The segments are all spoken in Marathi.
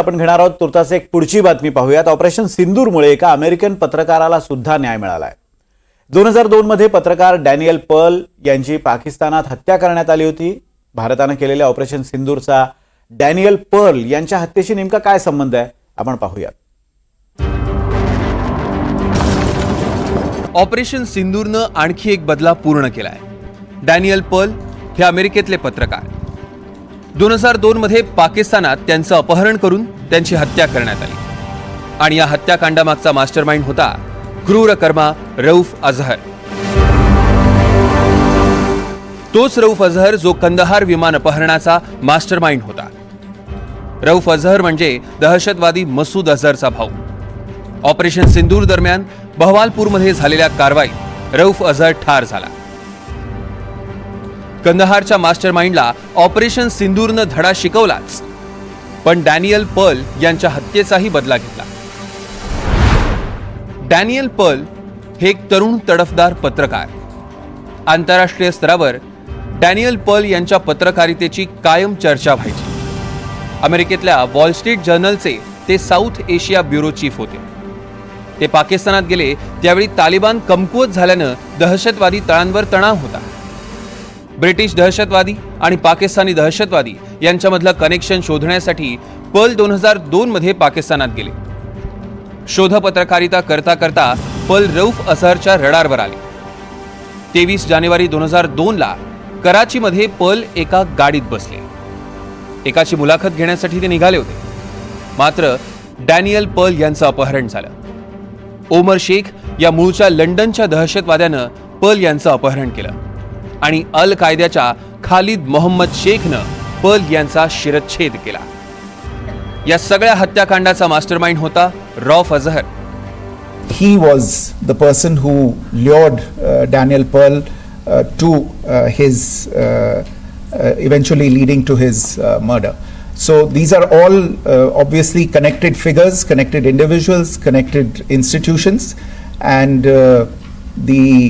आपण घेणार आहोत. तुर्तास एक पुढची बातमी पाहूयात. ऑपरेशन सिंदूरमुळे एका अमेरिकन पत्रकाराला सुद्धा न्याय मिळालाय. दोन हजार दोन मध्ये पत्रकार डॅनियल पर्ल यांची पाकिस्तानात हत्या करण्यात आली होती. भारतानं केलेल्या ऑपरेशन सिंदूरचा डॅनियल पर्ल यांच्या हत्येशी नेमका काय संबंध आहे? आपण पाहूयात. ऑपरेशन सिंदूरनं आणखी एक बदला पूर्ण केलाय. डॅनियल पर्ल हे अमेरिकेतले पत्रकार. दोन हजार दोनमध्ये पाकिस्तानात त्यांचं अपहरण करून त्यांची हत्या करण्यात आली. आणि या हत्याकांडामागचा मास्टरमाइंड होता क्रूर कर्मा रऊफ अझहर तोच रऊफ अझहर जो कंदहार विमान अपहरणाचा मास्टरमाइंड होता. रऊफ अझहर म्हणजे दहशतवादी मसूद अझहरचा भाऊ. ऑपरेशन सिंदूर दरम्यान बहवालपूरमध्ये झालेल्या कारवाईत रऊफ अझहर ठार झाला. कंदहारच्या मास्टर माइंडला ऑपरेशन सिंदूरनं धडा शिकवलाच. पण डॅनियल पर्ल यांच्या हत्येचाही बदला घेतला. डॅनियल पर्ल हे एक तरुण तडफदार पत्रकार. आंतरराष्ट्रीय स्तरावर डॅनियल पर्ल यांच्या पत्रकारितेची कायम चर्चा व्हायची. अमेरिकेतल्या वॉल स्ट्रीट जर्नलचे ते साऊथ एशिया ब्युरो चीफ होते. ते पाकिस्तानात गेले त्यावेळी तालिबान कमकुवत झाल्यानं दहशतवादी तळांवर तणाव होता. ब्रिटिश दहशतवादी आणि पाकिस्तानी दहशतवादी यांच्यामधलं कनेक्शन शोधण्यासाठी पर्ल दोन हजार दोनमध्ये पाकिस्तानात गेले. शोधपत्रकारिता करता करता पर्ल रऊफ असहरच्या रडारवर आले. तेवीस जानेवारी दोन हजार दोनला कराचीमध्ये पल एका गाडीत बसले. एकाची मुलाखत घेण्यासाठी ते निघाले होते. मात्र डॅनियल पर्ल यांचं अपहरण झालं. ओमर शेख या मूळच्या लंडनच्या दहशतवाद्यानं पर्ल यांचं अपहरण केलं. आणि अल कायद्याच्या खालिद मोहम्मद शेखनं पल यांचा शिरच्छेद केला. या सगळ्या हत्याकांडाचा मास्टरमाइंड होता Rauf Azhar. He was the person who lured Daniel Pearl to his eventually leading to his murder so these are all obviously connected figures connected individuals connected institutions and the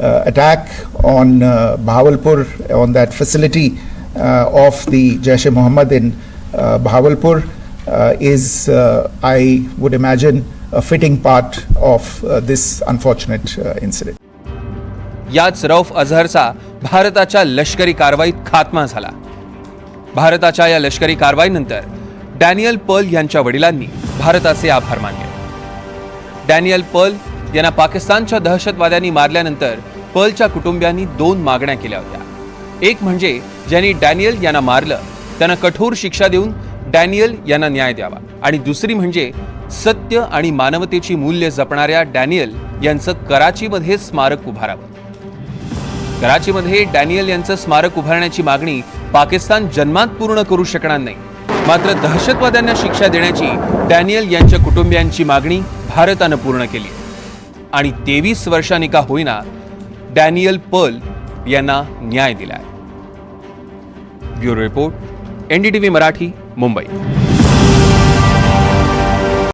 attack on uh, Bahawalpur, on that facility uh, of the Jaish e Mohammed in uh, Bahawalpur, uh, is, uh, I would imagine, a fitting part of uh, this unfortunate uh, incident. याच रौफ अझहरचा भारताच्या लष्करी कारवाईत खात्मा झाला भारताच्या या लष्करी कारवाईनंतर डॅनियल पर्ल यांच्या वडिलांनी भारताचे आभार मानले डॅनियल पर्ल यांना पाकिस्तानच्या दहशतवाद्यांनी मारल्यानंतर पर्लच्या कुटुंबियांनी दोन मागण्या केल्या होत्या. एक म्हणजे ज्यांनी डॅनियल यांना मारलं त्यांना कठोर शिक्षा देऊन डॅनियल यांना न्याय द्यावा. आणि दुसरी म्हणजे सत्य आणि मानवतेची मूल्य जपणाऱ्या डॅनियल यांचं कराचीमध्ये स्मारक उभारावं. कराचीमध्ये डॅनियल यांचं स्मारक उभारण्याची मागणी पाकिस्तान जन्मात पूर्ण करू शकणार नाही. मात्र दहशतवाद्यांना शिक्षा देण्याची डॅनियल यांच्या कुटुंबियांची मागणी भारतानं पूर्ण केली आणि तेवीस वर्षांनी का होईना डॅनियल पर्ल यांना न्याय दिलाय. Bureau report NDTV Marathi Mumbai.